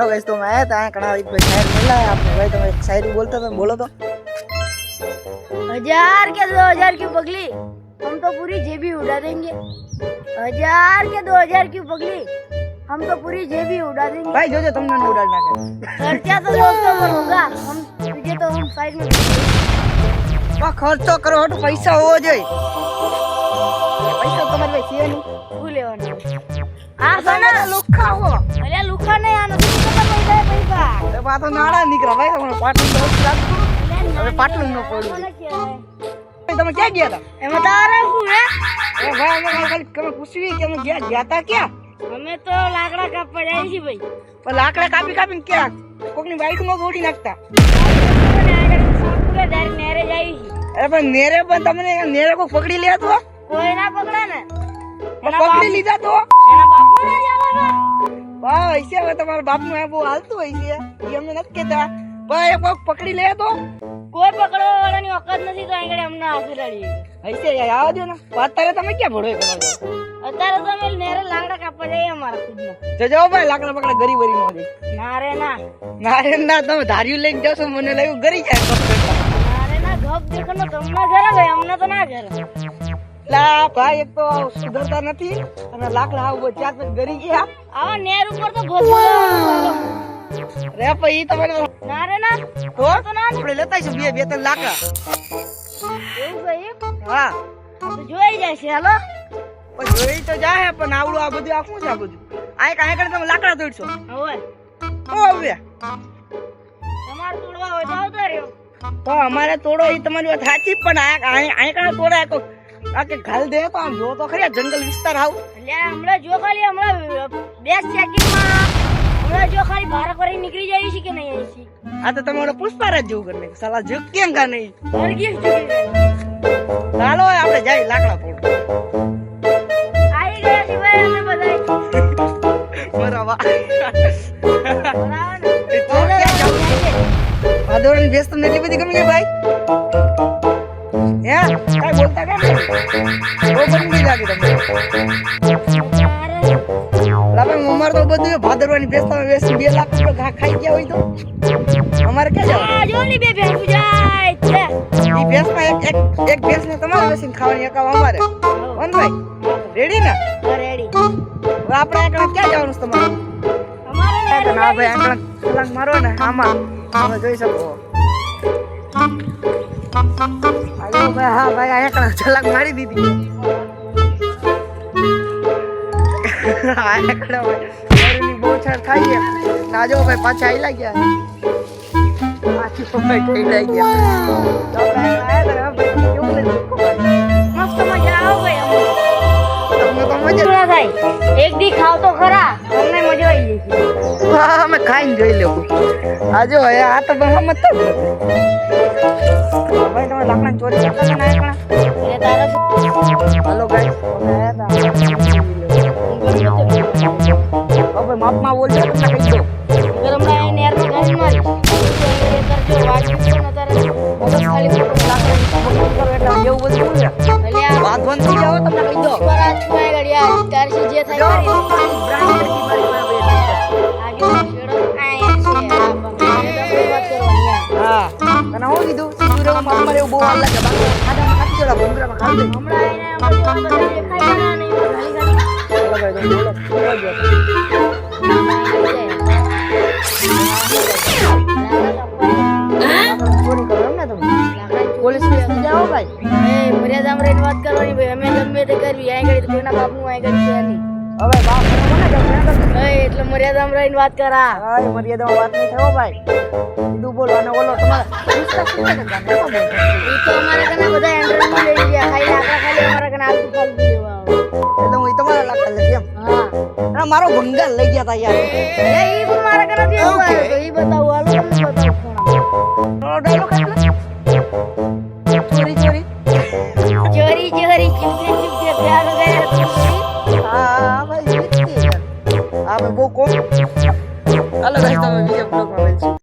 Hello guys तो मैं आया था कड़ा एक शायर मिला है आपने भाई तो मैं शायरी बोलता था बोलो तो हज़ार के दो हज़ार की पगली हम तो पूरी जेबी उड़ा देंगे। हज़ार के दो हज़ार की पगली हम तो पूरी जेबी उड़ा देंगे। भाई जो जो तुमने नहीं उड़ा उड़ाना खर्चा तो लोग तो होगा। हम तुझे तो हम साइड में वाह खर्चा करो हट पैसा हो जाए। पैसा तो मेरे तुम्हारे वैसे नहीं। આ સોના લુખા હો. લુખા ખબર પૈસા? એ ભાઈ પાટલું હવે પાટલું ન પડ્યું. તમે ક્યાં ગયા હતા? એમાં તારે શું હે? એ ભાઈ અમે ખાલી તમે પૂછવી કે અમે ગયા ગયા હતા ક્યાં? અમે તો લાકડા કાપવા જાય છે ભાઈ. પણ લાકડા કાપી કાપીને ક્યાં? કોકની બાઈક નો દોડી નાખતા. અરે પણ નેરે પણ તમને નેરે કોઈ પકડી લે તો કોઈ ના પકડે ને. પકડી લીધા તો? એના બાપનો ના વાહ હશે હવે તમારા બાપનું બહુ હાલતું હોય છે. એ અમને નથી કેતા ભાઈ એક પકડી લે તો. કોઈ પકડવા વાળાની ઓકાત નથી તો આગળ અમને હાથે રડી હશે યાર આવા દો ને. અત્યારે તમે ક્યાં ભડોય કરો છો અત્યારે તો અમે નેરે લાકડા કાપવા જઈએ અમારા ખુદના. જો જાઓ ભાઈ લાકડા પકડા ગરી વરી નો દે. ના રે ના. ના રે ના તમે ધાર્યું લઈને જશો મને લાગ્યું ગરી જાય. ના રે ના ગપ દેખો ને તમને ઘરે ભાઈ અમને તો ના ઘરે. લા ભાઈ એક તો સુધરતા નથી અને લાકડા આવું ચાર પછી ગરી ગયા. આવા નેર ઉપર તો ભોસવા રે ભાઈ તમારે ના રે ના. તો આપણે લેતા બે બે ત્રણ લાકડા એવું ભાઈ હા. તો જોઈ જાય છે હાલો. પણ જોઈ તો જાય પણ આવડું આ બધું આ શું છે આ બધું? આ કાંઈ કાંઈ તમે લાકડા તોડશો. હવે. ઓ હવે. તમારે તોડવા હોય તો આવતા રહ્યો. તો અમારે તોડો એ તમારી વાત સાચી પણ આ કાંઈ તોડાય તો આ કે ઘાલ દે તો આમ જો તો ખરી જંગલ વિસ્તાર આવ. એટલે હમણાં જો ખાલી હમણાં બે સેકન્ડમાં હમણાં જો ખાલી બાર કરી નીકળી જાય છે કે નહીં આવી છે આ તો તમે પુષ્પારાજ જેવું કરી નાખ્યું સાલા જેવું કેમ કા નહીં. ચાલો આપણે જાય લાકડા પોડ આવી ગયા છે ભાઈ અમે બધા બરાબર. બરાબર ને? એ તો ક્યાં જાવું? ભાદરવાની ભેંસ તમને એટલી બધી ગમી ગઈ ભાઈ? બહુ લાગી તમને. અમારે તો બધું ભાદરવાની બેસતા બેસી બે લાખ રૂપિયા ઘા ખાઈ ગયા હોય તો. અમારે ક્યાં જવાનું? જો ની બે ભેંસું જાય છે. ઈ ભેંસમાં એક એક એક ભેંસને તમારે બેસીને ખાવાની એક અમારે. વન ભાઈ રેડી ને? રેડી હવે આપણે આગળ ક્યાં જવાનું છે તમારે? અમારે ના ભાઈ આગળ છલાંગ મારો ને આમાં. તમે જોઈ શકો. આયો ભાઈ હા ભાઈ આ એકલા છલાંગ મારી દીધી આ એકલા ભાઈ ભાઈ ભાઈ ભાઈ થાય એક દી ખાવ તો ખરા તમને મજા આવી જશે હા અમે ખાઈને જોઈ લેવું આજે આ તો મત. ભાઈ તમે લાકડા ચોરી કરતા હતા ને આ એકલા? એટલે તારે હલો ગાઈસ અમે આયા હતા હવે માપમાં બોલજો તમને કહી દો અગર હમણાં એ નેરમાં ગાડી મારી કરજો વાગી પણ અત્યારે મગજ ખાલી ખોટું કરો એટલે જેવું બધું બહુ વાર લાગે બાકી ખાડામાં ભૂંગરામાં ખાલી દે હમણાં એને દેખાય ને પોલીસ જાઓ ભાઈ. મર્યાદામાં રહીને વાત કરવાની ભાઈ. અમે ગમે તે કરવી આ મર્યાદામાં રહીને વાત કરા. હા મર્યાદામાં વાત નહીં થયો ભાઈ. સીધું બોલવાનો બોલો તમારે તો અમારે કને બધા એન્ટ્રન્સમાં લઈ ગયા ખાલી આપણા ખાલી અમારા કને આટલું ફાલતું મારો ભંગાર લઈ ગયા તા યાર. એ ઈ ચોરી ચોરી. tocou como? Olha, nós estamos